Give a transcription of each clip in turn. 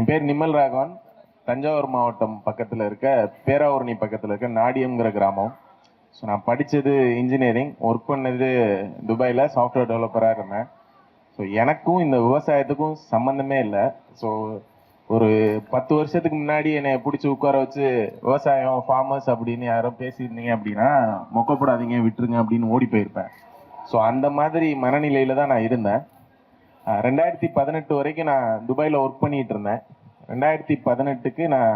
என் பேர் நிமல் ராகவன். தஞ்சாவூர் மாவட்டம் பக்கத்தில் இருக்க பேராவூரணி பக்கத்தில் இருக்க நாடியம்ங்கிற கிராமம். ஸோ நான் படித்தது இன்ஜினியரிங் ஒர்க் பண்ணது துபாயில் சாஃப்ட்வேர் டெவலப்பராக இருந்தேன். ஸோ எனக்கும் இந்த விவசாயத்துக்கும் சம்மந்தமே இல்லை. ஸோ ஒரு பத்து வருஷத்துக்கு முன்னாடி என்னை பிடிச்சி உட்கார வச்சு விவசாயம் ஃபார்மர்ஸ் அப்படின்னு யாரும் பேசியிருந்தீங்க அப்படின்னா மொக்கப்படாதீங்க விட்டுருங்க அப்படின்னு ஓடி போயிருப்பேன். ஸோ அந்த மாதிரி மனநிலையில் தான் நான் இருந்தேன். ரெண்டாயிரத்தி பதினெட்டு வரைக்கும் நான் துபாயில் ஒர்க் பண்ணிட்டு இருந்தேன் ரெண்டாயிரத்தி பதினெட்டுக்கு நான்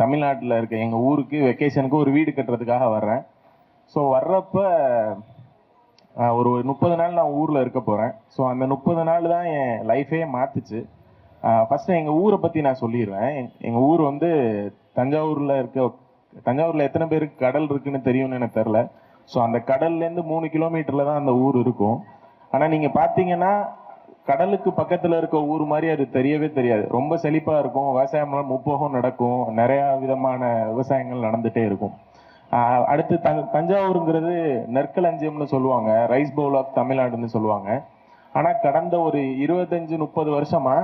தமிழ்நாட்டில் இருக்க எங்கள் ஊருக்கு வெக்கேஷனுக்கு ஒரு வீடு கட்டுறதுக்காக வர்றேன். ஸோ வர்றப்ப ஒரு முப்பது நாள் நான் ஊரில் இருக்க போகிறேன் ஸோ அந்த முப்பது நாள் தான் என் லைஃபே மாற்றுச்சு ஃபஸ்ட்டு எங்கள் ஊரை பற்றி நான் சொல்லிடுவேன். எங்கள் ஊர் வந்து தஞ்சாவூரில் இருக்க தஞ்சாவூரில் எத்தனை பேருக்கு கடல் இருக்குன்னு தெரியும்னு எனக்கு தெரில ஸோ அந்த கடல்லேருந்து மூணு கிலோமீட்டரில் தான் அந்த ஊர் இருக்கும். ஆனால் நீங்கள் பார்த்தீங்கன்னா கடலுக்கு பக்கத்தில் இருக்க ஊர் மாதிரி அது தெரியவே தெரியாது. ரொம்ப செழிப்பாக இருக்கும். விவசாயம்லாம் முப்போகம் நடக்கும். நிறையா விதமான விவசாயங்கள் நடந்துகிட்டே இருக்கும். அடுத்து த தஞ்சாவூருங்கிறது நெற்களஞ்சியம்னு சொல்லுவாங்க. ரைஸ் பவுல் ஆஃப் தமிழ்நாடுன்னு சொல்லுவாங்க. ஆனால் கடந்த ஒரு இருபத்தஞ்சு முப்பது வருஷமா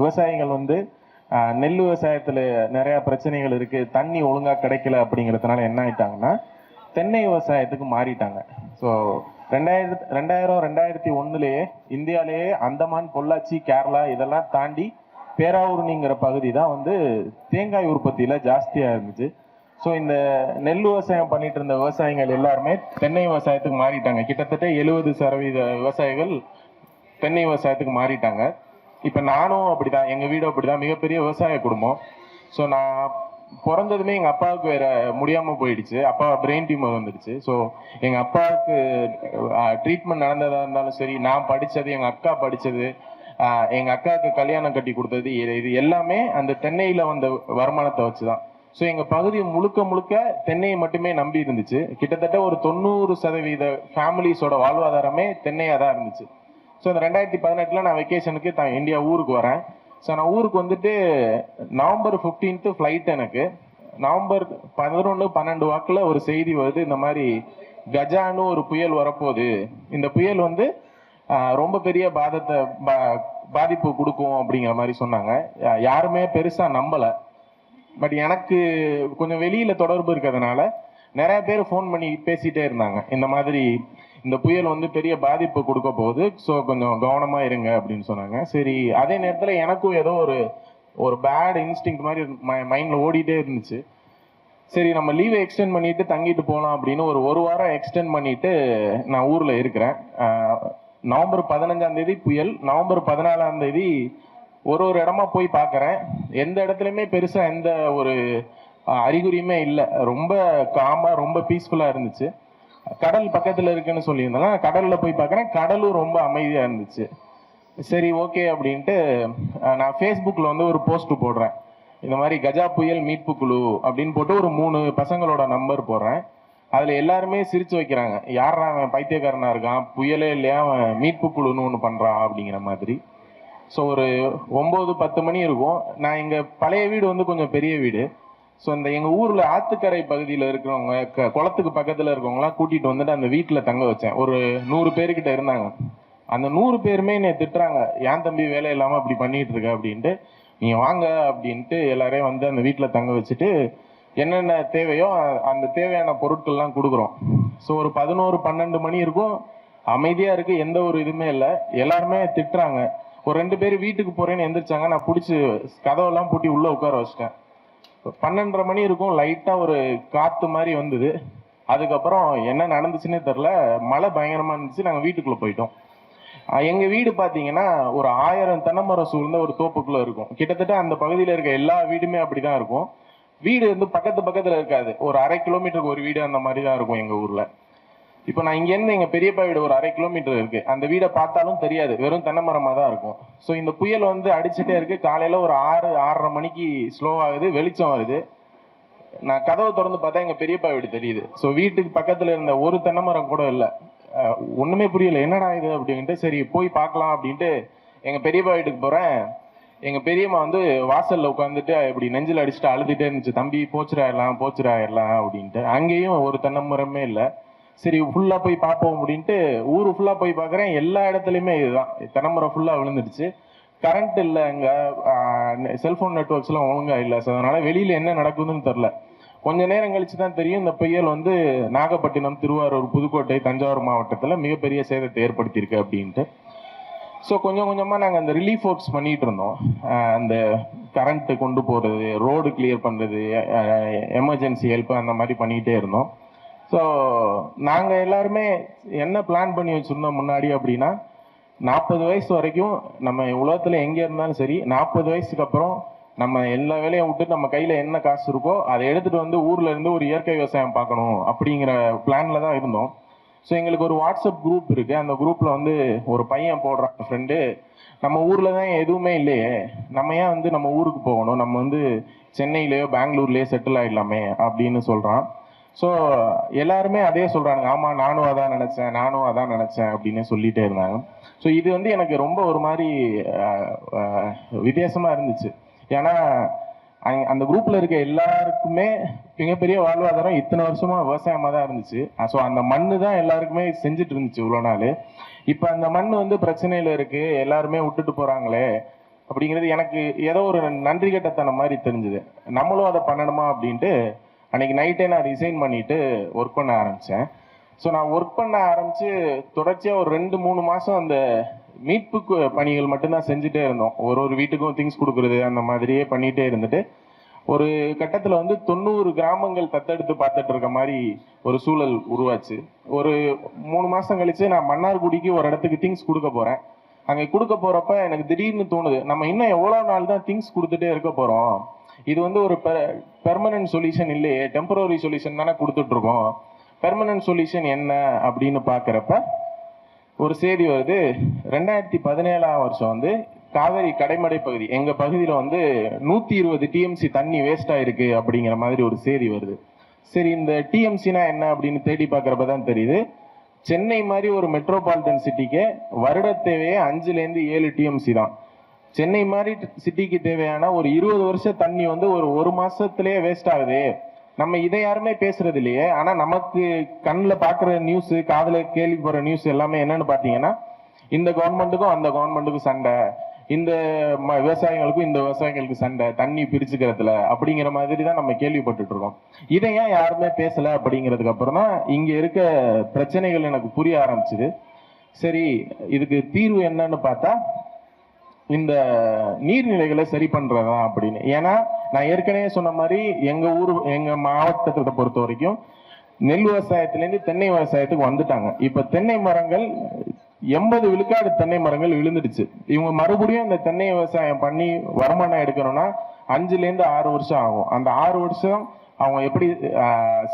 விவசாயிகள் வந்து நெல் விவசாயத்தில் நிறைய பிரச்சனைகள் இருக்கு. தண்ணி ஒழுங்காக கிடைக்கல அப்படிங்கிறதுனால என்ன ஆயிட்டாங்கன்னா தென்னை விவசாயத்துக்கு மாறிட்டாங்க. ஸோ ரெண்டாயிரத்து ரெண்டாயிரம் ரெண்டாயிரத்தி ஒன்றுலேயே இந்தியாவிலேயே அந்தமான் பொள்ளாச்சி கேரளா இதெல்லாம் தாண்டி பேராவூர்னிங்கிற பகுதி தான் வந்து தேங்காய் உற்பத்தியில் ஜாஸ்தியாக இருந்துச்சு. ஸோ இந்த நெல் விவசாயம் பண்ணிட்டு இருந்த விவசாயிகள் எல்லாருமே தென்னை விவசாயத்துக்கு மாறிட்டாங்க. கிட்டத்தட்ட எழுபது சதவீத விவசாயிகள் தென்னை விவசாயத்துக்கு மாறிட்டாங்க. இப்போ நானும் அப்படிதான் எங்கள் வீடும் அப்படிதான் மிகப்பெரிய விவசாய குடும்பம். ஸோ நான் பிறந்ததுமே எங்கள் அப்பாவுக்கு வேற முடியாமல் போயிடுச்சு. அப்பா பிரெயின் டியூமர் வந்துடுச்சு. ஸோ எங்கள் அப்பாவுக்கு ட்ரீட்மெண்ட் நடந்ததா இருந்தாலும் சரி நான் படித்தது எங்கள் அக்கா படித்தது எங்கள் அக்காவுக்கு கல்யாணம் கட்டி கொடுத்தது இது இது எல்லாமே அந்த தென்னையில் வந்த வருமானத்தை வச்சு தான் ஸோ எங்கள் பகுதி முழுக்க முழுக்க தென்னையை மட்டுமே நம்பி இருந்துச்சு. கிட்டத்தட்ட ஒரு தொண்ணூறு சதவீத ஃபேமிலிஸோட வாழ்வாதாரமே தென்னையாக தான் இருந்துச்சு. ஸோ இந்த ரெண்டாயிரத்தி பதினெட்டில் நான் வெக்கேஷனுக்கு தான் இந்தியா ஊருக்கு வரேன். ஸோ நான் ஊருக்கு வந்துட்டு நவம்பர் ஃபிஃப்டீன்த்து ஃப்ளைட் எனக்கு. நவம்பர் பதினொன்று பன்னெண்டு வாக்கில் ஒரு செய்தி வருது. இந்த மாதிரி கஜான்னு ஒரு புயல் வரப்போகுது. இந்த புயல் வந்து ரொம்ப பெரிய பாதத்தை பா- பாதிப்பு கொடுக்கும் அப்படிங்கிற மாதிரி சொன்னாங்க. யாருமே பெருசாக நம்பலை. பட் எனக்கு கொஞ்சம் வெளியில் தொடர்பு இருக்கிறதுனால நிறைய பேர் ஃபோன் பண்ணி பேசிகிட்டே இருந்தாங்க. இந்த மாதிரி இந்த புயல் வந்து பெரிய பாதிப்பு கொடுக்க போகுது. ஸோ கொஞ்சம் கவனமாக இருங்க அப்படின்னு சொன்னாங்க. சரி அதே நேரத்தில் எனக்கும் ஏதோ ஒரு ஒரு பேட் இன்ஸ்டிங் மாதிரி மைண்டில் ஓடிட்டே இருந்துச்சு. சரி நம்ம லீவை எக்ஸ்டெண்ட் பண்ணிட்டு தங்கிட்டு போகலாம் அப்படின்னு ஒரு ஒரு வாரம் எக்ஸ்டெண்ட் பண்ணிட்டு நான் ஊரில் இருக்கிறேன். நவம்பர் பதினஞ்சாம் தேதி புயல். நவம்பர் பதினாலாம் தேதி ஒரு ஒரு இடமா போய் பார்க்குறேன். எந்த இடத்துலையுமே பெருசாக எந்த ஒரு அறிகுறியுமே இல்லை. ரொம்ப காமாக ரொம்ப பீஸ்ஃபுல்லாக இருந்துச்சு. கடல் பக்கத்தில் இருக்குன்னு சொல்லியிருந்தாங்க கடலில் போய் பார்க்குறேன். கடலும் ரொம்ப அமைதியாக இருந்துச்சு. சரி ஓகே அப்படின்ட்டு நான் ஃபேஸ்புக்கில் வந்து ஒரு போஸ்ட் போடுறேன். இந்த மாதிரி கஜா புயல் மீட்பு குழு அப்படின்னு போட்டு ஒரு மூணு பசங்களோட நம்பர் போடுறேன். அதில் எல்லாருமே சிரிச்சு வைக்கிறாங்க. யாரா அவன் பைத்தியக்காரனா இருக்கான்? புயலே இல்லையா? அவன் மீட்பு குழுன்னு ஒன்று பண்ணுறான் அப்படிங்கிற மாதிரி. ஸோ ஒரு ஒம்பது பத்து மணி இருக்கும். நான் இங்கே பழைய வீடு வந்து கொஞ்சம் பெரிய வீடு. ஸோ இந்த எங்கள் ஊரில் ஆத்துக்கரை பகுதியில் இருக்கிறவங்க க- குளத்துக்கு பக்கத்தில் இருக்கவங்களாம் கூட்டிகிட்டு வந்துட்டு அந்த வீட்டில் தங்க வச்சேன். ஒரு நூறு பேர்கிட்ட இருந்தாங்க. அந்த நூறு பேருமே என்னை திட்டுறாங்க. ஏன் தம்பி வேலை இல்லாமல் அப்படி பண்ணிட்டு இருக்க? அப்படின்ட்டு. நீங்கள் வாங்க அப்படின்ட்டு எல்லாரையும் வந்து அந்த வீட்டில் தங்க வச்சுட்டு என்னென்ன தேவையோ அந்த தேவையான பொருட்கள்லாம் கொடுக்குறோம். ஸோ ஒரு பதினோரு பன்னெண்டு மணி இருக்கும். அமைதியாக இருக்கு. எந்த ஒரு இதுவுமே இல்லை. எல்லாருமே திட்டுறாங்க. ஒரு ரெண்டு பேர் வீட்டுக்கு போறேன்னு எந்திரிச்சாங்க. நான் பிடிச்சி கதவெல்லாம் பூட்டி உள்ள உட்கார வச்சிட்டேன். பன்னெண்டரை மணி இருக்கும் லைட்டாக ஒரு காற்று மாதிரி வந்தது. அதுக்கப்புறம் என்ன நடந்துச்சுன்னே தெரில மழை பயங்கரமாக இருந்துச்சு நாங்கள் வீட்டுக்குள்ளே போயிட்டோம். எங்கள் வீடு பார்த்தீங்கன்னா ஒரு ஆயிரம் தென்னமரம் சூழ்ந்த ஒரு தோப்புக்குள்ளே இருக்கும். கிட்டத்தட்ட அந்த பகுதியில் இருக்க எல்லா வீடுமே அப்படிதான் இருக்கும். வீடு வந்து பக்கத்து பக்கத்தில் இருக்காது. ஒரு அரை கிலோமீட்டருக்கு ஒரு வீடு அந்த மாதிரி தான் இருக்கும் எங்கள் ஊரில். இப்போ நான் இங்கேருந்து எங்கள் பெரியப்பா வீடு ஒரு அரை கிலோமீட்டர் இருக்கு. அந்த வீடை பார்த்தாலும் தெரியாது. வெறும் தென்னை மரமாக தான் இருக்கும். ஸோ இந்த புயல் வந்து அடிச்சுட்டே இருக்கு. காலையில் ஒரு ஆறு ஆறரை மணிக்கு ஸ்லோவாகுது வெளிச்சம் வருது. நான் கதவை திறந்து பார்த்தா எங்கள் பெரியப்பா வீடு தெரியுது. ஸோ வீட்டுக்கு பக்கத்தில் இருந்த ஒரு தென்னை மரம் கூட இல்லை. ஒன்றுமே புரியல. என்னடா இது அப்படின்ட்டு சரி போய் பார்க்கலாம் அப்படின்ட்டு எங்கள் பெரியப்பா வீட்டுக்கு போகிறேன் எங்கள் பெரியம்மா வந்து வாசலில் உட்காந்துட்டு இப்படி நெஞ்சில் அடிச்சுட்டு அழுதுகிட்டே இருந்துச்சு. தம்பி போச்சுராயிடலாம் போச்சுராயிடலாம் அப்படின்ட்டு. அங்கேயும் ஒரு தென்னை மரமே இல்லை. சரி ஃபுல்லாக போய் பார்ப்போம் அப்படின்ட்டு ஊர் ஃபுல்லாக போய் பார்க்குறேன். எல்லா இடத்துலையுமே இதுதான். தினமுறை ஃபுல்லாக விழுந்துடுச்சு. கரண்ட் இல்லை அங்கே. செல்ஃபோன் நெட்ஒர்க்ஸ்லாம் ஒழுங்காக இல்லை. ஸோ அதனால் வெளியில் என்ன நடக்குதுன்னு தெரில கொஞ்ச நேரம் கழிச்சு தான் தெரியும். இந்த புயல் வந்து நாகப்பட்டினம் திருவாரூர் புதுக்கோட்டை தஞ்சாவூர் மாவட்டத்தில் மிகப்பெரிய சேதத்தை ஏற்படுத்தியிருக்கு அப்படின்ட்டு. ஸோ கொஞ்சம் கொஞ்சமாக நாங்கள் அந்த ரிலீஃப் ஒர்க்ஸ் பண்ணிகிட்டு இருந்தோம். அந்த கரண்ட்டு கொண்டு போகிறது ரோடு கிளியர் பண்ணுறது எமர்ஜென்சி ஹெல்ப் அந்த மாதிரி பண்ணிக்கிட்டே இருந்தோம். ஸோ நாங்கள் எல்லாருமே என்ன பிளான் பண்ணி வச்சுருந்தோம் முன்னாடி அப்படின்னா நாற்பது வயசு வரைக்கும் நம்ம உலகத்தில் எங்கே இருந்தாலும் சரி நாற்பது வயசுக்கு அப்புறம் நம்ம எல்லா வேலையும் விட்டு நம்ம கையில் என்ன காசு இருக்கோ அதை எடுத்துகிட்டு வந்து ஊரில் இருந்து ஒரு இயற்கை விவசாயம் பார்க்கணும் அப்படிங்கிற பிளானில் தான் இருந்தோம். ஸோ எங்களுக்கு ஒரு வாட்ஸ்அப் குரூப் இருக்குது அந்த குரூப்பில் வந்து ஒரு பையன் போடுறான் ஃப்ரெண்டு நம்ம ஊரில் தான் எதுவுமே இல்லையே. நம்ம ஏன் வந்து நம்ம ஊருக்கு போகணும்? நம்ம வந்து சென்னையிலேயோ பெங்களூர்லேயோ செட்டில் ஆகிடலாமே அப்படின்னு சொல்கிறான் ஸோ எல்லாருமே அதே சொல்கிறாங்க ஆமாம் நானும் அதான் நினச்சேன் நானும் அதான் நினச்சேன் அப்படின்னு சொல்லிட்டே இருந்தாங்க. ஸோ இது வந்து எனக்கு ரொம்ப ஒரு மாதிரி வித்தியாசமாக இருந்துச்சு. ஏன்னா அந்த குரூப்பில் இருக்க எல்லாருக்குமே மிகப்பெரிய வாழ்வாதாரம் இத்தனை வருஷமாக விவசாயமாக தான் இருந்துச்சு. ஸோ அந்த மண்ணு தான் எல்லாருக்குமே செஞ்சுட்டு இருந்துச்சு இவ்வளோ நாள். இப்போ அந்த மண் வந்து பிரச்சனையில் இருக்குது எல்லாருமே விட்டுட்டு போகிறாங்களே அப்படிங்கிறது எனக்கு ஏதோ ஒரு நன்றி கட்டத்தனம் மாதிரி தெரிஞ்சுது. நம்மளும் அதை பண்ணணுமா அப்படின்ட்டு அன்னைக்கு நைட்டே நான் ரிசைன் பண்ணிட்டு ஒர்க் பண்ண ஆரம்பித்தேன் ஸோ நான் ஒர்க் பண்ண ஆரம்பித்து தொடர்ச்சியாக ஒரு ரெண்டு மூணு மாதம் அந்த மீட்பு பணிகள் மட்டும்தான் செஞ்சுட்டே இருந்தோம். ஒரு ஒரு வீட்டுக்கும் திங்ஸ் கொடுக்குறது அந்த மாதிரியே பண்ணிகிட்டே இருந்துட்டு ஒரு கட்டத்தில் வந்து தொண்ணூறு கிராமங்கள் தத்தெடுத்து பார்த்துட்டு இருக்க மாதிரி ஒரு சூழல் உருவாச்சு. ஒரு மூணு மாதம் கழித்து நான் மன்னார்குடிக்கு ஒரு இடத்துக்கு திங்ஸ் கொடுக்க போகிறேன் அங்கே கொடுக்க போகிறப்ப எனக்கு திடீர்னு தோணுது நம்ம இன்னும் எவ்வளோ நாள் தான் திங்ஸ் கொடுத்துட்டே இருக்க போகிறோம் இது வந்து ஒரு பெர்மனன்ட் சொல்யூஷன் இல்லையே. டெம்பரரி சொல்யூஷன் தானே கொடுத்துட்ருக்கோம். பெர்மனன்ட் சொல்யூஷன் என்ன அப்படின்னு பார்க்குறப்ப ஒரு செய்தி வருது. ரெண்டாயிரத்தி பதினேழாம் வருஷம் வந்து காவேரி கடைமடை பகுதி. எங்கள் பகுதியில் வந்து நூற்றி இருபது டிஎம்சி தண்ணி வேஸ்ட் ஆயிருக்கு அப்படிங்கிற மாதிரி ஒரு செய்தி வருது. சரி இந்த டிஎம்சினா என்ன அப்படின்னு தேடி பார்க்குறப்ப தான் தெரியுது. சென்னை மாதிரி ஒரு மெட்ரோபாலிட்டன் சிட்டிக்கு வருட தேவையே அஞ்சுலேருந்து ஏழு டிஎம்சி தான். சென்னை மாதிரி சிட்டிக்கு தேவையான ஒரு இருபது வருஷம் தண்ணி வந்து ஒரு ஒரு மாசத்திலேயே வேஸ்ட் ஆகுது. நம்ம இதை யாருமே பேசுறது இல்லையே. ஆனா நமக்கு கண்ணில் பாக்குற நியூஸ் கேள்வி கேள்விப்படுற நியூஸ் எல்லாமே என்னன்னு பாத்தீங்கன்னா இந்த கவர்மெண்ட்டுக்கும் அந்த கவர்மெண்ட்டுக்கும் சண்டை. இந்த ம- விவசாயிகளுக்கும் இந்த விவசாயிகளுக்கு சண்டை. தண்ணி பிரிச்சுக்கிறதுல அப்படிங்கிற மாதிரி தான் நம்ம கேள்விப்பட்டுட்டு இருக்கோம். இதை ஏன் யாருமே பேசல அப்படிங்கிறதுக்கு அப்புறம் தான் இங்க இருக்க பிரச்சனைகள் எனக்கு புரிய ஆரம்பிச்சுது. சரி இதுக்கு தீர்வு என்னன்னு பார்த்தா இந்த நீர்நிலைகளை சரி பண்றதா அப்படின்னு. ஏன்னா நான் ஏற்கனவே சொன்ன மாதிரி எங்க ஊர் எங்க மாவட்டத்தை பொறுத்த வரைக்கும் நெல் விவசாயத்திலேருந்து தென்னை விவசாயத்துக்கு வந்துட்டாங்க. இப்ப தென்னை மரங்கள் எண்பது விழுக்காடு தென்னை மரங்கள் விழுந்துடுச்சு. இவங்க மறுபடியும் இந்த தென்னை விவசாயம் பண்ணி வருமானம் எடுக்கணும்னா அஞ்சுலேருந்து ஆறு வருஷம் ஆகும். அந்த ஆறு வருஷம் அவங்க எப்படி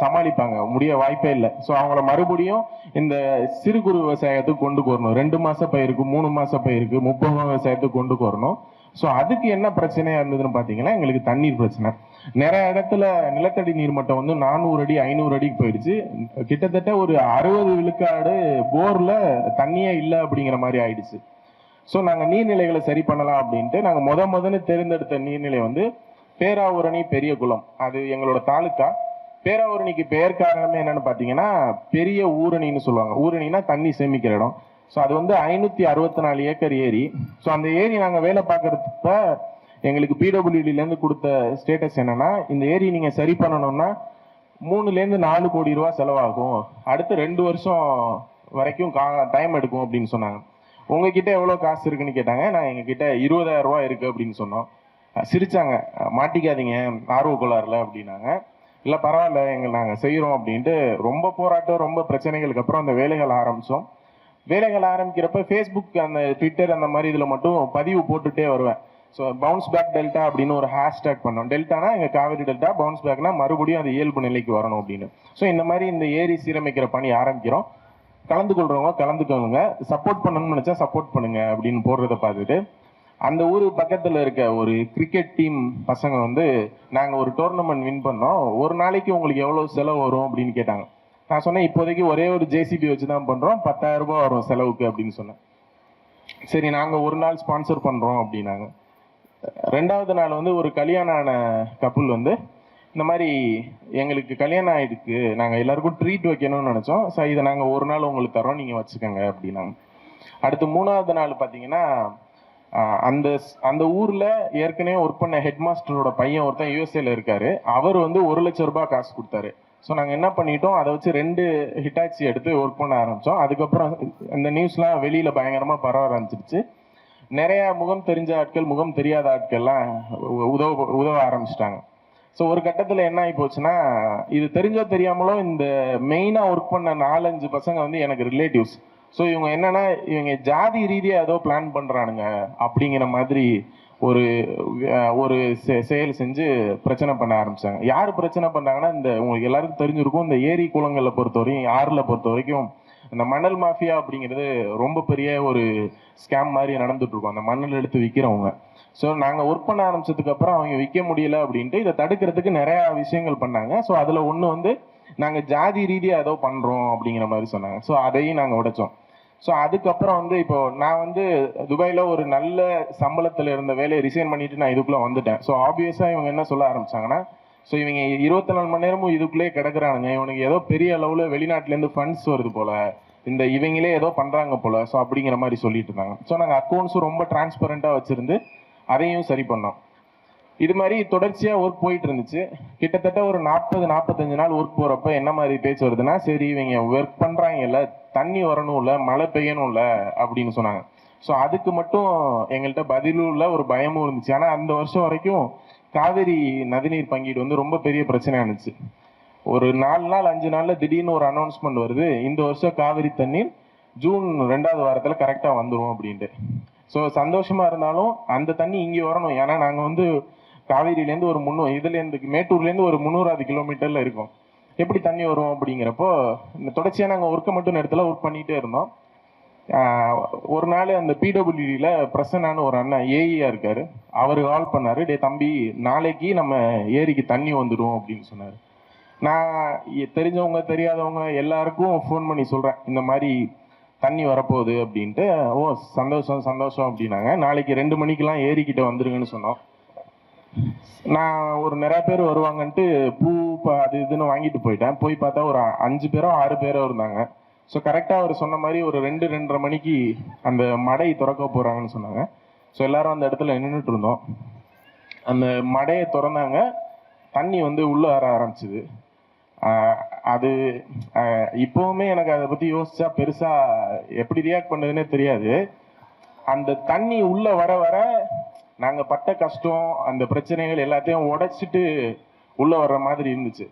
சமாளிப்பாங்க? முடிய வாய்ப்பே இல்லை. ஸோ அவங்கள மறுபடியும் இந்த சிறு குறு விவசாயத்துக்கு கொண்டு வரணும் ரெண்டு மாச பயிருக்கு மூணு மாச பயிருக்கு முப்பது விவசாயத்துக்கு கொண்டு வரணும் ஸோ அதுக்கு என்ன பிரச்சனையா இருந்ததுன்னு பாத்தீங்கன்னா எங்களுக்கு தண்ணீர் பிரச்சனை. நிறைய இடத்துல நிலத்தடி நீர் மட்டம் வந்து நானூறு அடி ஐநூறு அடிக்கு போயிடுச்சு. கிட்டத்தட்ட ஒரு அறுபது விழுக்காடு போர்ல தண்ணியே இல்லை அப்படிங்கிற மாதிரி ஆயிடுச்சு. ஸோ நாங்கள் நீர்நிலைகளை சரி பண்ணலாம் அப்படின்ட்டு நாங்கள் முத முதன்னு தேர்ந்தெடுத்த நீர்நிலை வந்து பேராவூரணி பெரிய குளம். அது எங்களோட தாலுக்கா. பேராவூரணிக்கு பெயர் காரணமே என்னன்னு பார்த்தீங்கன்னா பெரிய ஊரணின்னு சொல்லுவாங்க. ஊரணினா தண்ணி சேமிக்கிற இடம். ஸோ அது வந்து ஐநூற்றி அறுபத்தி நாலு ஏக்கர் ஏரி. ஸோ அந்த ஏரி நாங்கள் வேலை பார்க்கறதுப்ப எங்களுக்கு பிடபிள்யூடிலேருந்து கொடுத்த ஸ்டேட்டஸ் என்னன்னா இந்த ஏரி நீங்கள் சரி பண்ணணும்னா மூணுலேருந்து நாலு கோடி ரூபா செலவாகும். அடுத்து ரெண்டு வருஷம் வரைக்கும் கா டைம் எடுக்கும் அப்படின்னு சொன்னாங்க. உங்ககிட்ட எவ்வளோ காசு இருக்குன்னு கேட்டாங்க. நான் எங்ககிட்ட இருபதாயிரம் ரூபா இருக்கு அப்படின்னு சொன்னோம். சிரித்தாங்க சிரிச்சாங்க. மாட்டிக்காதீங்க ஆர்வ கோளாறுல அப்படின்னாங்க. இல்லை பரவாயில்ல எங்களை நாங்கள் செய்கிறோம் அப்படின்ட்டு ரொம்ப போராட்டம் ரொம்ப பிரச்சனைகளுக்கு அப்புறம் அந்த வேலைகள் ஆரம்பித்தோம் வேலைகள் ஆரம்பிக்கிறப்ப ஃபேஸ்புக் அந்த ட்விட்டர் அந்த மாதிரி இதில் மட்டும் பதிவு போட்டுட்டே வருவேன். ஸோ பவுன்ஸ் பேக் டெல்டா அப்படின்னு ஒரு ஹேஷ்டேக் பண்ணோம். டெல்டானா எங்கள் காவேரி டெல்டா பவுன்ஸ் பேக்னா மறுபடியும் அது இயல்பு நிலைக்கு வரணும் அப்படின்னு. ஸோ இந்த மாதிரி இந்த ஏரி சீரமைக்கிற பணி ஆரம்பிக்கிறோம். கலந்து கொள்றவங்க கலந்துக்கோங்க. சப்போர்ட் பண்ணணும்னு நினச்சா சப்போர்ட் பண்ணுங்க அப்படின்னு போடுறத பார்த்துட்டு அந்த ஊர் பக்கத்துல இருக்க ஒரு கிரிக்கெட் டீம் பசங்க வந்து நாங்க ஒரு டோர்னமெண்ட் வின் பண்ணோம். ஒரு நாளைக்கு உங்களுக்கு எவ்வளவு செலவு வரும் அப்படின்னு கேட்டாங்க. நான் சொன்னேன் இப்போதைக்கு ஒரே ஒரு ஜேசிபி வச்சு தான் பண்றோம். பத்தாயிரம் ரூபாய் வரும் செலவுக்கு அப்படின்னு சொன்னேன். சரி நாங்க ஒரு நாள் ஸ்பான்சர் பண்றோம் அப்படின்னாங்க. ரெண்டாவது நாள் வந்து ஒரு கல்யாணம் ஆன கப்புள் வந்து இந்த மாதிரி எங்களுக்கு கல்யாணம் ஆயிடுக்கு நாங்க எல்லாருக்கும் ட்ரீட் வைக்கணும்னு நினைச்சோம். சார் இதை நாங்க ஒரு நாள் உங்களுக்கு தரோம் நீங்க வச்சுக்கோங்க அப்படின்னாங்க. அடுத்து மூணாவது நாள் பாத்தீங்கன்னா அந்த அந்த ஊர்ல ஏற்கனவே ஒர்க் பண்ண ஹெட் மாஸ்டரோட பையன் ஒருத்தன் யூஎஸ்ஏல இருக்காரு. அவர் வந்து ஒரு லட்சம் ரூபாய் காசு கொடுத்தாரு. ஸோ நாங்கள் என்ன பண்ணிட்டோம் அதை வச்சு ரெண்டு ஹிட்டாச்சி எடுத்து ஒர்க் பண்ண ஆரம்பித்தோம் அதுக்கப்புறம் இந்த நியூஸ்லாம் வெளியில் பயங்கரமாக பரவ ஆரம்பிச்சிருச்சு. நிறையா முகம் தெரிஞ்ச ஆட்கள் முகம் தெரியாத ஆட்கள்லாம் உதவ உதவ ஆரம்பிச்சிட்டாங்க. ஸோ ஒரு கட்டத்தில் என்ன ஆகி போச்சுன்னா இது தெரிஞ்சோ தெரியாமலோ இந்த மெயினாக ஒர்க் பண்ண நாலஞ்சு பசங்க வந்து எனக்கு ரிலேட்டிவ்ஸ் ஸோ இவங்க என்னன்னா இவங்க ஜாதி ரீதியாக ஏதோ பிளான் பண்ணுறானுங்க அப்படிங்கிற மாதிரி ஒரு ஒரு செ- செயல் செஞ்சு பிரச்சனை பண்ண ஆரம்பிச்சாங்க. யார் பிரச்சனை பண்ணாங்கன்னா இந்த உங்களுக்கு எல்லாருக்கும் தெரிஞ்சிருக்கும் இந்த ஏரி குளங்களை பொறுத்த வரைக்கும் ஆறில் பொறுத்த வரைக்கும் இந்த மணல் மாஃபியா அப்படிங்கிறது ரொம்ப பெரிய ஒரு ஸ்கேம் மாதிரி நடந்துட்டு இருக்கும் அந்த மணல் எடுத்து விற்கிறவங்க ஸோ நாங்கள் ஒர்க் பண்ண ஆரம்பிச்சதுக்கு அப்புறம் அவங்க விற்க முடியல அப்படின்ட்டு இதை தடுக்கிறதுக்கு நிறையா விஷயங்கள் பண்ணாங்க. ஸோ அதில் ஒன்று வந்து நாங்கள் ஜாதி ரீதியாக ஏதோ பண்ணுறோம் அப்படிங்கிற மாதிரி சொன்னாங்க. ஸோ அதையும் நாங்கள் உடைச்சோம். ஸோ அதுக்கப்புறம் வந்து இப்போ நான் வந்து துபாயில் ஒரு நல்ல சம்பளத்தில் இருந்த வேலையை ரிசைன் பண்ணிட்டு நான் இதுக்குள்ளே வந்துட்டேன். ஸோ ஆப்வியஸாக இவங்க என்ன சொல்ல ஆரம்பிச்சாங்கன்னா ஸோ இவங்க இருபத்தி நாலு மணி நேரமும் இதுக்குள்ளே கிடக்குறானுங்க. இவனுக்கு ஏதோ பெரிய அளவில் வெளிநாட்டிலேருந்து ஃபண்ட்ஸ் வருது போல. இந்த இவங்களே ஏதோ பண்ணுறாங்க போல. ஸோ அப்படிங்கிற மாதிரி சொல்லிட்டு இருந்தாங்க. ஸோ நாங்கள் அக்கௌண்ட்ஸும் ரொம்ப டிரான்ஸ்பரண்ட்டாக வச்சுருந்து அதையும் சரி பண்ணோம். இது மாதிரி தொடர்ச்சியாக ஒர்க் போயிட்டு இருந்துச்சு கிட்டத்தட்ட ஒரு நாற்பது நாற்பத்தஞ்சு நாள் ஒர்க் போகிறப்ப என்ன மாதிரி பேச்சு வருதுன்னா சரி இவங்க ஒர்க் பண்ணுறாங்கல்ல தண்ணி வரணும் இல்லை மழை பெய்யணும்ல அப்படின்னு சொன்னாங்க. ஸோ அதுக்கு மட்டும் எங்கள்கிட்ட பதிலும் இல்லை ஒரு பயமும் இருந்துச்சு. ஆனால் அந்த வருஷம் வரைக்கும் காவேரி நதிநீர் பங்கீடு வந்து ரொம்ப பெரிய பிரச்சனையாக இருந்துச்சு. ஒரு நாலு நாள் அஞ்சு நாளில் திடீர்னு ஒரு அனௌன்ஸ்மெண்ட் வருது. இந்த வருஷம் காவிரி தண்ணீர் ஜூன் ரெண்டாவது வாரத்தில் கரெக்டாக வந்துடும் அப்படின்ட்டு. ஸோ சந்தோஷமாக இருந்தாலும் அந்த தண்ணி இங்கே வரணும். ஏன்னா நாங்கள் வந்து காவேரியிலேருந்து ஒரு முன்னூறு இதுலேருந்து மேட்டூர்லேருந்து ஒரு முந்நூறாவது கிலோமீட்டரில் இருக்கும். எப்படி தண்ணி வரும் அப்படிங்கிறப்போ இந்த தொடர்ச்சியாக நாங்கள் ஒர்க்கை மட்டும் நேரத்தில் ஒர்க் பண்ணிகிட்டே இருந்தோம். ஒரு நாள் அந்த பிடபிள்யூடியில் பிரசன்னான்னு ஒரு அண்ணன் ஏஇயாக இருக்கார். அவர் கால் பண்ணார் டே தம்பி நாளைக்கு நம்ம ஏரிக்கு தண்ணி வந்துடும் அப்படின்னு சொன்னார். நான் தெரிஞ்சவங்க தெரியாதவங்க எல்லாருக்கும் ஃபோன் பண்ணி சொல்கிறேன் இந்த மாதிரி தண்ணி வரப்போகுது அப்படின்ட்டு ஓ சந்தோஷம் சந்தோஷம் அப்படின்னாங்க. நாளைக்கு ரெண்டு மணிக்கெலாம் ஏரிக்கிட்ட வந்துருங்கன்னு சொன்னோம். நான் ஒரு நிறைய பேர் வருவாங்கன்ட்டு பூ ப- அது இதுன்னு வாங்கிட்டு போயிட்டேன். போய் பார்த்தா ஒரு அஞ்சு பேரோ ஆறு பேரோ இருந்தாங்க. ஸோ கரெக்டாக அவர் சொன்ன மாதிரி ஒரு ரெண்டு ரெண்டரை மணிக்கு அந்த மடை திறக்க போகிறாங்கன்னு சொன்னாங்க. ஸோ எல்லாரும் அந்த இடத்துல நின்றுட்டு இருந்தோம். அந்த மடையை திறந்தாங்க. தண்ணி வந்து உள்ளே வர ஆரம்பிச்சிது. அது இப்போவுமே எனக்கு அதை பற்றி யோசிச்சா பெருசாக எப்படி ரியாக்ட் பண்ணதுன்னே தெரியாது. அந்த தண்ணி உள்ளே வர வர நாங்கள் பட்ட கஷ்டம் அந்த பிரச்சனைகள் எல்லாத்தையும் உடைச்சிட்டு உள்ளே வர்ற மாதிரி இருந்துச்சு.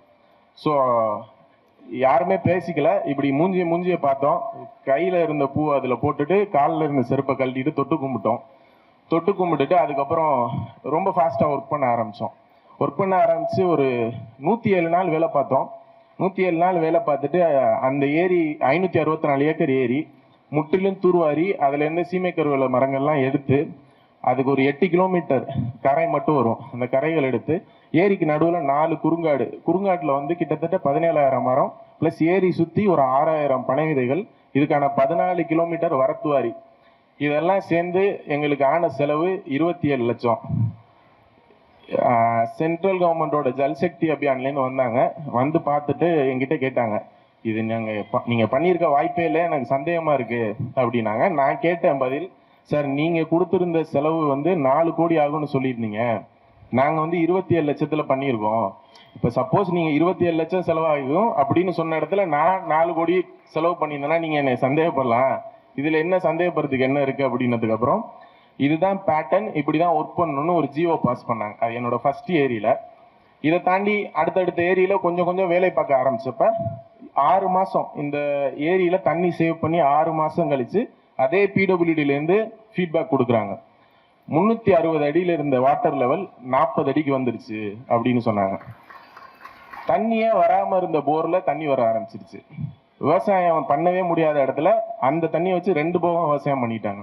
ஸோ யாருமே பேசிக்கல. இப்படி மூஞ்சிய மூஞ்சிய பார்த்தோம். கையில் இருந்த பூ அதில் போட்டுட்டு காலில் இருந்த செருப்பை கழட்டிட்டு தொட்டு கும்பிட்டோம். தொட்டு கும்பிட்டுட்டு அதுக்கப்புறம் ரொம்ப ஃபாஸ்ட்டாக ஒர்க் பண்ண ஆரம்பித்தோம் ஒர்க் பண்ண ஆரம்பிச்சு ஒரு நூற்றி ஏழு நாள் வேலை பார்த்தோம். நூற்றி ஏழு நாள் வேலை பார்த்துட்டு அந்த ஏரி ஐநூற்றி அறுபத்தி நாலு ஏக்கர் ஏரி முற்றிலும் தூர்வாரி அதுலேருந்து சீமைக்கருவேல மரங்கள்லாம் எடுத்து அதுக்கு ஒரு எட்டு கிலோமீட்டர் கரை மட்டும் வரும். அந்த கரைகள் எடுத்து ஏரிக்கு நடுவில் நாலு குறுங்காடு. குறுங்காட்டில் வந்து கிட்டத்தட்ட பதினேழாயிரம் மரம் ப்ளஸ் ஏரி சுற்றி ஒரு ஆறாயிரம் பனை விதைகள் இதுக்கான பதினாலு கிலோமீட்டர் வரத்துவாரி. இதெல்லாம் சேர்ந்து எங்களுக்கு ஆன செலவு இருபத்தி ஏழு லட்சம் சென்ட்ரல் கவர்மெண்டோட ஜல்சக்தி அபியான்லேருந்து வந்தாங்க. வந்து பார்த்துட்டு என்கிட்ட கேட்டாங்க. இது நாங்கள் நீங்கள் பண்ணியிருக்க வாய்ப்பே இல்லை எனக்கு சந்தேகமாக இருக்குது அப்படின்னாங்க. நான் கேட்டேன் பதில். சார் நீங்கள் கொடுத்துருந்த செலவு வந்து நாலு கோடி ஆகும்னு சொல்லியிருந்தீங்க. நாங்கள் வந்து இருபத்தி ஏழு லட்சத்தில் பண்ணியிருக்கோம். இப்போ சப்போஸ் நீங்கள் இருபத்தி ஏழு லட்சம் செலவாகும் அப்படின்னு சொன்ன இடத்துல நான் நாலு கோடி செலவு பண்ணியிருந்தேன்னா நீங்கள் என்னை சந்தேகப்படலாம். இதில் என்ன சந்தேகப்படுறதுக்கு என்ன இருக்குது அப்படின்னதுக்கு அப்புறம் இதுதான் பேட்டர்ன் இப்படி தான் ஒர்க் பண்ணணும்னு ஒரு ஜியோ பாஸ் பண்ணாங்க. அது என்னோட ஃபர்ஸ்ட் ஏரியில். இதை தாண்டி அடுத்தடுத்த ஏரியில் கொஞ்சம் கொஞ்சம் வேலை பார்க்க ஆரம்பிச்சப்ப ஆறு மாதம் இந்த ஏரியில் தண்ணி சேவ் பண்ணி ஆறு மாதம் கழித்து அதே பிடபிள்யூடியிலேருந்து ஃபீட்பேக் கொடுக்குறாங்க. முந்நூற்றி அறுபது அடியில் இருந்த வாட்டர் லெவல் நாற்பது அடிக்கு வந்துருச்சு அப்படின்னு சொன்னாங்க. தண்ணியே வராமல் இருந்த போரில் தண்ணி வர ஆரம்பிச்சிருச்சு. விவசாயம் பண்ணவே முடியாத இடத்துல அந்த தண்ணியை வச்சு ரெண்டு போகம் விவசாயம் பண்ணிட்டாங்க.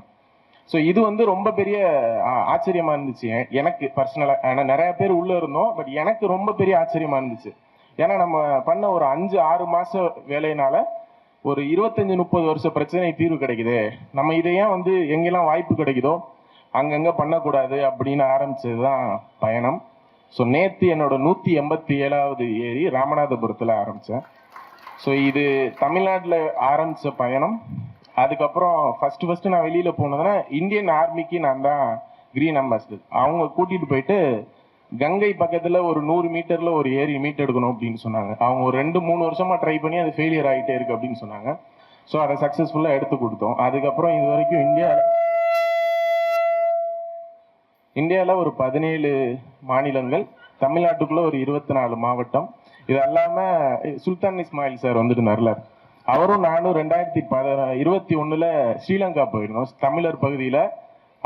ஸோ இது வந்து ரொம்ப பெரிய ஆச்சரியமாக ஆச்சரியமா இருந்துச்சு. எனக்கு பர்சனலாக ஆனால் நிறைய பேர் உள்ளே இருந்தோம் பட் எனக்கு ரொம்ப பெரிய ஆச்சரியமா இருந்துச்சு. ஏன்னா நம்ம பண்ண ஒரு அஞ்சு ஆறு மாச வேலையினால ஒரு இருபத்தஞ்சு முப்பது வருஷ பிரச்சனை தீர்வு கிடைக்குது. நம்ம இதை ஏன் வந்து எங்கெல்லாம் வாய்ப்பு கிடைக்குதோ அங்கங்க பண்ணக்கூடாது அப்படின்னு ஆரம்பிச்சதுதான் பயணம். ஸோ நேற்று என்னோட நூற்றி எண்பத்தி ஏழாவது ஏரி ராமநாதபுரத்தில் ஆரம்பித்தேன் ஸோ இது தமிழ்நாட்டில் ஆரம்பித்த பயணம். அதுக்கப்புறம் ஃபஸ்ட்டு ஃபஸ்ட்டு நான் வெளியில் போனதுன்னா இந்தியன் ஆர்மிக்கு நான் தான் கிரீன் அம்பாசிடர் அவங்க கூட்டிகிட்டு போயிட்டு கங்கை பக்கத்துல ஒரு நூறு மீட்டர்ல ஒரு ஏரி மீட் எடுக்கணும் அப்படின்னு சொன்னாங்க. அவங்க ஒரு ரெண்டு மூணு வருஷமா ட்ரை பண்ணி அது ஃபெயிலியர் ஆகிட்டே இருக்கு அப்படின்னு சொன்னாங்க. ஸோ அதை சக்ஸஸ்ஃபுல்லாக எடுத்து கொடுத்தோம். அதுக்கப்புறம் இது வரைக்கும் இந்தியா இந்தியாவில் ஒரு பதினேழு மாநிலங்கள் தமிழ்நாட்டுக்குள்ள ஒரு இருபத்தி நாலு மாவட்டம். இது அல்லாம சுல்தான் இஸ்மாயில் சார் வந்துட்டு அவரும் நானும் ரெண்டாயிரத்தி பத இருபத்தி ஒண்ணுல ஸ்ரீலங்கா போயிருந்தோம். தமிழர் பகுதியில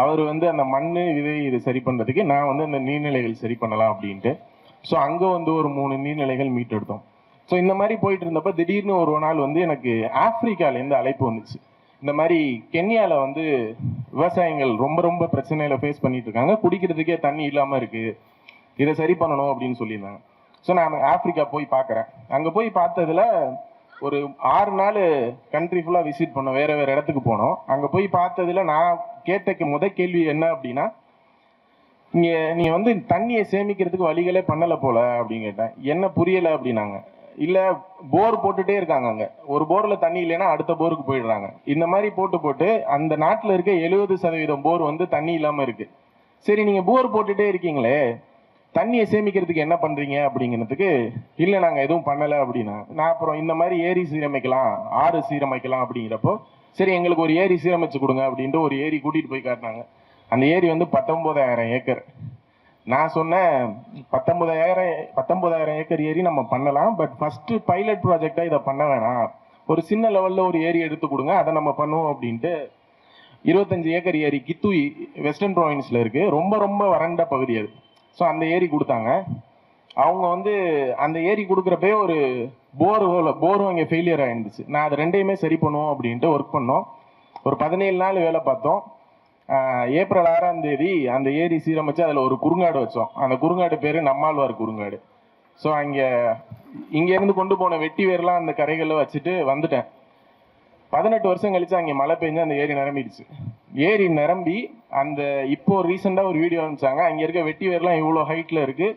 அவர் வந்து அந்த மண்ணு விதை இது சரி பண்ணுறதுக்கு நான் வந்து அந்த நீர்நிலைகள் சரி பண்ணலாம் அப்படின்ட்டு. ஸோ அங்கே வந்து ஒரு மூணு நீர்நிலைகள் மீட்டெடுத்தோம். ஸோ இந்த மாதிரி போயிட்டு இருந்தப்ப திடீர்னு ஒரு நாள் வந்து எனக்கு ஆப்பிரிக்காலேருந்து அழைப்பு வந்துச்சு. இந்த மாதிரி கென்யாவில் வந்து விவசாயிகள் ரொம்ப ரொம்ப பிரச்சனையில ஃபேஸ் பண்ணிட்டு இருக்காங்க. குடிக்கிறதுக்கே தண்ணி இல்லாமல் இருக்கு. இதை சரி பண்ணணும் அப்படின்னு சொல்லியிருந்தாங்க. ஸோ நான் ஆப்பிரிக்கா போய் பார்க்குறேன். அங்கே போய் பார்த்ததுல ஒரு ஆறு நாள் கண்ட்ரி ஃபுல்லாக விசிட் பண்ணோம். வேறு வேறு இடத்துக்கு போனோம். அங்கே போய் பார்த்ததுல நான் கேட்ட முத கேள்வி என்ன அப்படின்னா இங்கே நீங்கள் வந்து தண்ணியை சேமிக்கிறதுக்கு வழிகளே பண்ணலை போல அப்படின்னு கேட்டேன். என்ன புரியலை அப்படின்னாங்க. இல்லை போர் போட்டுகிட்டே இருக்காங்க அங்கே. ஒரு போரில் தண்ணி இல்லைன்னா அடுத்த போருக்கு போயிடுறாங்க. இந்த மாதிரி போட்டு போட்டு அந்த நாட்டில் இருக்க எழுபது சதவீதம் போர் வந்து தண்ணி இல்லாமல் இருக்குது சரி நீங்கள் போர் போட்டுகிட்டே இருக்கீங்களே தண்ணியை சேமிக்கிறதுக்கு என்ன பண்றீங்க அப்படிங்கிறதுக்கு இல்லை நாங்கள் எதுவும் பண்ணலை அப்படின்னா நான் அப்புறம் இந்த மாதிரி ஏரி சீரமைக்கலாம் ஆறு சீரமைக்கலாம் அப்படிங்கிறப்போ சரி எங்களுக்கு ஒரு ஏரி சீரமைச்சு கொடுங்க அப்படின்ட்டு ஒரு ஏரி கூட்டிகிட்டு போய் காட்டினாங்க. அந்த ஏரி வந்து பத்தொன்பதாயிரம் ஏக்கர். நான் சொன்னேன் பத்தொன்பதாயிரம் பத்தொன்பதாயிரம் ஏக்கர் ஏரி நம்ம பண்ணலாம் பட் ஃபஸ்ட்டு பைலட் ப்ராஜெக்டாக இதை பண்ண வேணாம். ஒரு சின்ன லெவலில் ஒரு ஏரி எடுத்து கொடுங்க அதை நம்ம பண்ணுவோம் அப்படின்ட்டு இருபத்தஞ்சு ஏக்கர் ஏரி கித்துய் வெஸ்டர்ன் ப்ராவின்ஸ்ல இருக்குது ரொம்ப ரொம்ப வறண்ட பகுதி அது. ஸோ அந்த ஏரி கொடுத்தாங்க. அவங்க வந்து அந்த ஏரி கொடுக்குறப்பே ஒரு போர் போரும் இங்கே ஃபெயிலியர் ஆயிருந்துச்சு. நான் அது ரெண்டையுமே சரி பண்ணுவோம் அப்படின்ட்டு ஒர்க் பண்ணோம். ஒரு பதினேழு நாள் வேலை பார்த்தோம். ஏப்ரல் ஆறாம் தேதி அந்த ஏரி சீரமைச்சு அதில் ஒரு குறுங்காடு வச்சோம். அந்த குறுங்காடு பேர் நம்மாழ்வார் குறுங்காடு. ஸோ அங்கே இங்கேருந்து கொண்டு போன வெட்டி வேர்லாம் அந்த கரைகளில் வச்சுட்டு வந்துட்டேன். பதினெட்டு வருஷம் கழிச்சு அங்கே மழை பெஞ்சு அந்த ஏரி நிரம்பிடுச்சு. ஏரி நிரம்பி அந்த இப்போ ரீசெண்டாக ஒரு வீடியோ அனுப்பிச்சாங்க. அங்கே இருக்க வெட்டி வேர்லாம் இவ்வளோ ஹைட்டில் இருக்கு.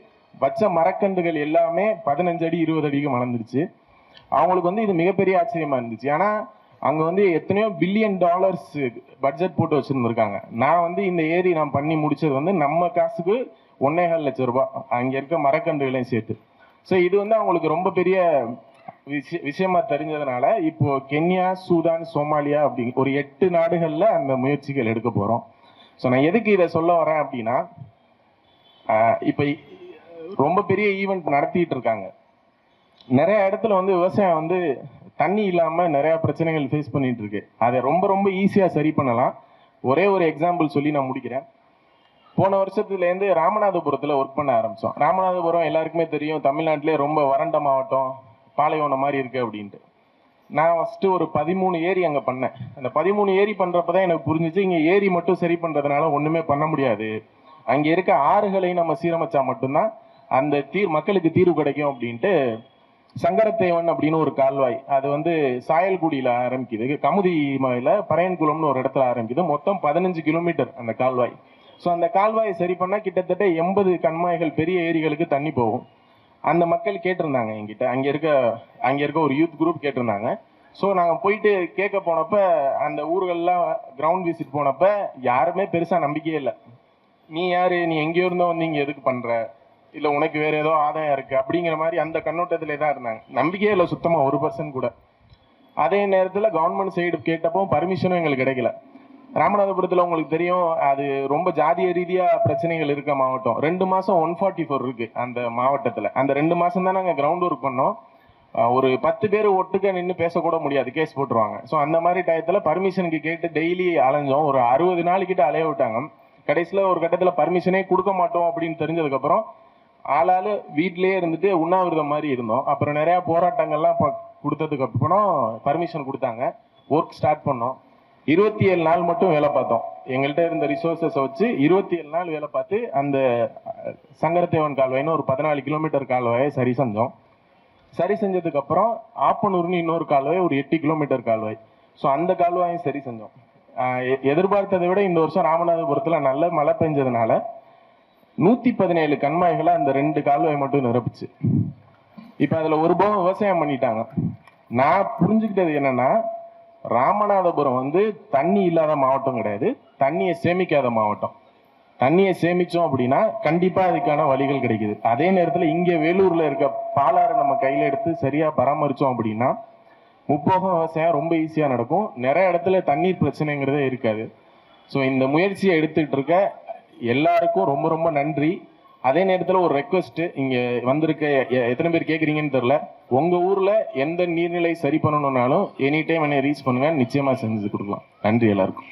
வச்ச மரக்கன்றுகள் எல்லாமே பதினஞ்சு அடி இருபது அடிக்கு மலர்ந்துருச்சு. அவங்களுக்கு வந்து இது மிகப்பெரிய ஆச்சரியமாக இருந்துச்சு. ஏன்னா அங்கே வந்து எத்தனையோ பில்லியன் டாலர்ஸ் பட்ஜெட் போட்டு வச்சுருந்துருக்காங்க. நான் வந்து இந்த ஏரி நான் பண்ணி முடிச்சது வந்து நம்ம காசுக்கு ஒன்னேகால் லட்சம் ரூபாய். அங்கே இருக்க மரக்கன்றுகளையும் சேர்த்து. ஸோ இது வந்து அவங்களுக்கு ரொம்ப பெரிய விஷய- விஷயமா தெரிஞ்சதுனால இப்போ கென்யா சூடான் சோமாலியா அப்படி ஒரு எட்டு நாடுகளில் அந்த முயற்சிகள் எடுக்க போகிறோம் ஸோ நான் எதுக்கு இதை சொல்ல வரேன் அப்படின்னா இப்போ ரொம்ப பெரிய ஈவெண்ட் நடத்திட்டு இருக்காங்க. நிறைய இடத்துல வந்து விவசாயம் வந்து தண்ணி இல்லாமல் நிறைய பிரச்சனைகள் ஃபேஸ் பண்ணிட்டு இருக்கு. அதை ரொம்ப ரொம்ப ஈஸியாக சரி பண்ணலாம். ஒரே ஒரு எக்ஸாம்பிள் சொல்லி நான் முடிக்கிறேன். போன வருஷத்துலேருந்து ராமநாதபுரத்தில் ஒர்க் பண்ண ஆரம்பித்தோம் ராமநாதபுரம் எல்லாருக்குமே தெரியும். தமிழ்நாட்டிலே ரொம்ப வறண்ட மாவட்டம். பாலைவனம் மாதிரி இருக்கு அப்படின்ட்டு. நான் ஃபஸ்ட்டு ஒரு பதிமூணு ஏரி அங்கே பண்ணேன். அந்த பதிமூணு ஏரி பண்ணுறப்ப தான் எனக்கு புரிஞ்சிச்சு இங்கே ஏரி மட்டும் சரி பண்ணுறதுனால ஒன்றுமே பண்ண முடியாது. அங்கே இருக்க ஆறுகளை நம்ம சீரமைச்சா மட்டும்தான் அந்த தீர் மக்களுக்கு தீர்வு கிடைக்கும் அப்படின்ட்டு சங்கரத்தேவன் அப்படின்னு ஒரு கால்வாய் அது வந்து சாயல்குடியில் ஆரம்பிக்குது. கமுதி மலையில் பறையன்குளம்னு ஒரு இடத்துல ஆரம்பிக்குது. மொத்தம் பதினஞ்சு கிலோமீட்டர் அந்த கால்வாய். ஸோ அந்த கால்வாயை சரி பண்ணால் கிட்டத்தட்ட எண்பது கண்மாய்கள் பெரிய ஏரிகளுக்கு தண்ணி போகும். அந்த மக்கள் கேட்டிருந்தாங்க என்கிட்ட. அங்கே இருக்க அங்கே இருக்க ஒரு யூத் குரூப் கேட்டிருந்தாங்க. ஸோ நாங்கள் போயிட்டு கேட்க போனப்ப அந்த ஊர்கள்லாம் கிரவுண்ட் விசிட் போனப்ப யாருமே பெருசாக நம்பிக்கையே இல்லை. நீ யார்? நீ எங்கேயோ இருந்தோ வந்து இங்கே எதுக்கு பண்ணுற இல்லை உனக்கு வேறு ஏதோ ஆதாயம் இருக்குது அப்படிங்கிற மாதிரி அந்த கண்ணோட்டத்திலே தான் இருந்தாங்க. நம்பிக்கையே இல்லை சுத்தமாக ஒரு பர்சன்ட் கூட. அதே நேரத்தில் கவர்மெண்ட் சைடு கேட்டப்போ பர்மிஷனும் எங்களுக்கு கிடைக்கல. ராமநாதபுரத்துல உங்களுக்கு தெரியும் அது ரொம்ப ஜாதிய ரீதியா பிரச்சனைகள் இருக்க மாவட்டம். ரெண்டு மாசம் ஒன் ஃபார்ட்டி ஃபோர் இருக்கு அந்த மாவட்டத்துல. அந்த ரெண்டு மாசம் தான் நாங்க கிரவுண்ட் ஒர்க் பண்ணோம். ஒரு பத்து பேர் ஒட்டுக்க நின்று பேசக்கூட முடியாது கேஸ் போட்டுருவாங்க. ஸோ அந்த மாதிரி டயத்தில் பர்மிஷனுக்கு கேட்டு டெய்லி அலைஞ்சோம். ஒரு அறுபது நாள் அலைய விட்டாங்க. கடைசியில் ஒரு கட்டத்தில் பர்மிஷனே கொடுக்க மாட்டோம் அப்படின்னு தெரிஞ்சதுக்கப்புறம் ஆளாளு இருந்துட்டு உண்ணாவிரதம் மாதிரி இருந்தோம். அப்புறம் நிறையா போராட்டங்கள்லாம் ப- கொடுத்ததுக்கு அப்புறம் பர்மிஷன் கொடுத்தாங்க. ஒர்க் ஸ்டார்ட் பண்ணோம். இருபத்தி ஏழு நாள் மட்டும் வேலை பார்த்தோம். எங்கள்கிட்ட இருந்த ரிசோர்சஸை வச்சு இருபத்தி ஏழு நாள் வேலை பார்த்து அந்த சங்கரத்தேவன் கால்வாய்னு ஒரு பதினாலு கிலோமீட்டர் கால்வாயை சரி செஞ்சோம். சரி செஞ்சதுக்கு அப்புறம் ஆப்பனூர்னு இன்னொரு கால்வாய் ஒரு எட்டு கிலோமீட்டர் கால்வாய். ஸோ அந்த கால்வாயும் சரி செஞ்சோம். எ- எதிர்பார்த்ததை விட இந்த வருஷம் ராமநாதபுரத்தில் நல்ல மழை பெஞ்சதுனால நூற்றி பதினேழு கண்மாய்களை அந்த ரெண்டு கால்வாய் மட்டும் நிரப்புச்சு. இப்போ அதில் ஒரு போகம் விவசாயம் பண்ணிட்டாங்க. நான் புரிஞ்சுக்கிட்டது என்னன்னா ராமநாதபுரம் வந்து தண்ணி இல்லாத மாவட்டம் கிடையாது. தண்ணியை சேமிக்காத மாவட்டம். தண்ணியை சேமிச்சோம் அப்படின்னா கண்டிப்பா அதுக்கான வழிகள் கிடைக்குது. அதே நேரத்தில் இங்கே வேலூர்ல இருக்க பாலாறு நம்ம கையில எடுத்து சரியா பராமரிச்சோம் அப்படின்னா முப்போகம் விவசாயம் ரொம்ப ஈஸியா நடக்கும். நிறைய இடத்துல தண்ணீர் பிரச்சனைங்கிறதே இருக்காது. ஸோ இந்த முயற்சியை எடுத்துட்டு இருக்க எல்லாருக்கும் ரொம்ப ரொம்ப நன்றி. அதே நேரத்தில் ஒரு ரெக்வஸ்ட் இங்க வந்திருக்க. எத்தனை பேர் கேட்குறீங்கன்னு தெரியல. உங்க ஊர்ல எந்த நீர்நிலை சரி பண்ணணும்னாலும் எனி டைம் என்னை ரீச் பண்ணுங்க. நிச்சயமா செஞ்சு கொடுக்கலாம். நன்றி எல்லாருக்கும்.